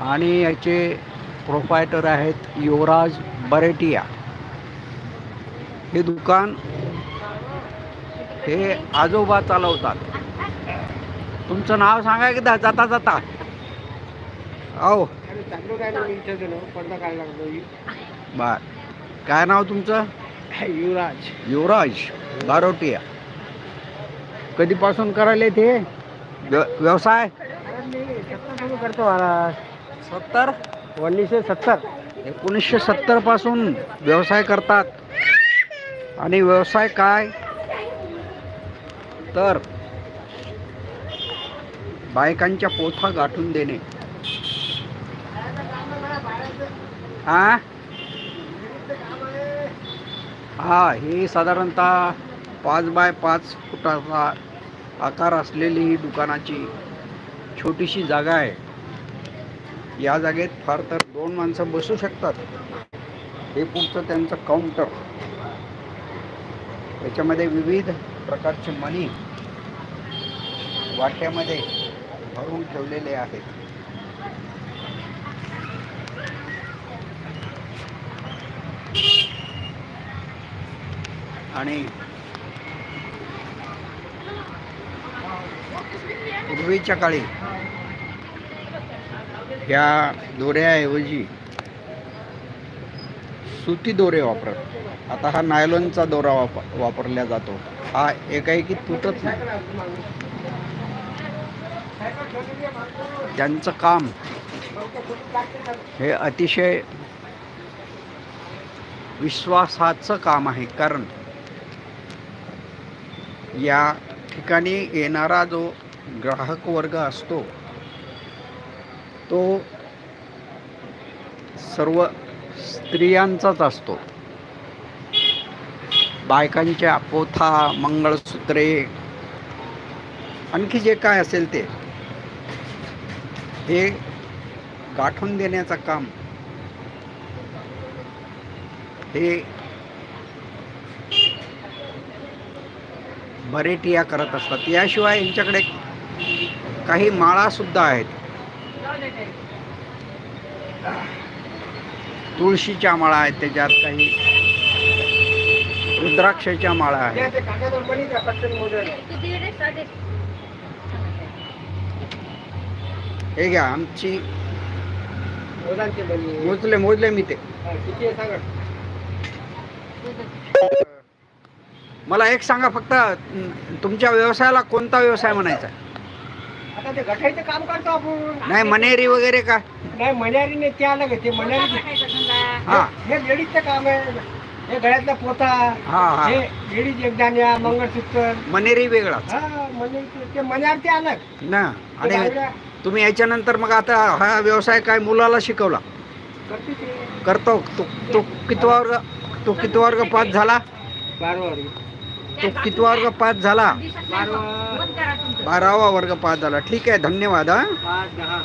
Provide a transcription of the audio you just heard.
आणि याचे प्रोपायटर आहेत युवराज बरेटिया. हे दुकान हे आजोबा चालवतात. तुमचं नाव सांगा की जाता जाता. अहो बर. काय नाव तुमचं? युवराज. युवराज बारोटिया. कधीपासून करायला ते व्य- व्यवसाय? करतो महाराज. सत्तर? उन्नीसशे सत्तर. एकोणीसशे सत्तरपासून व्यवसाय करतात. आणि व्यवसाय काय? तर बायकांच्या पोथा गाठून देणे. हा हा ही साधारणतः पाच बाय पाच फुटाचा आकार असलेली ही दुकानाची छोटीशी जागा आहे. या जागेत फार तर दोन माणसं बसू शकतात. हे पुढचं त्यांचं काउंटर याच्यामध्ये विविध प्रकारचे मणी वाट्यामध्ये भरून ठेवलेले आहेत. आणि पूर्वीच्या काळी ह्या दोऱ्याऐवजी सुती दोरे वापरत आता हा नायलॉनचा दोरा वाप वापरला जातो. हा एकाएकी तुटत नाही. त्यांचं काम हे अतिशय विश्वासाचं काम आहे. कारण या ठिकाणी येणारा जो ग्राहक वर्ग असतो तो सर्व स्त्रियांचाच असतो. बायकांच्या पोथा मंगळसूत्रे आणखी जे काय असेल ते हे गाठून देण्याचं काम हे बरेटिया करत असतात. याशिवाय यांच्याकडे काही माळासुद्धा आहेत. तुळशीच्या माळा आहेत त्याच्यात काही रुद्राक्षाच्या माळा आहेत. हे घ्या आमची मोजले मोजले मी ते. मला एक सांगा फक्त तुमच्या व्यवसायाला कोणता व्यवसाय म्हणायचा? आता ते गठायचं काम करतो आपण. नाही मनेरी वगैरे का? नाही मण्यारी नाही ते अलग आहे ते मण्यारी हा. हे लेडीजचं काम आहे. हे गळ्यातला पोता. हा हा. हे लेडीज एकदाण्या मंगळसूत्र. मनेरी वेगळाच. हा म्हणजे ते मण्यार ते अलग ना. ते आणि बायला तुम्ही याच्यानंतर मग आता हा व्यवसाय काय मुलाला शिकवला? करते ते. करतो. तो तो कितवा वर्ग तो कितवा वर्ग पास झाला? बारवारी तो कितवा वर्ग पास झाला? बारावा वर्ग पास झाला. ठीक आहे धन्यवाद हा. दहा.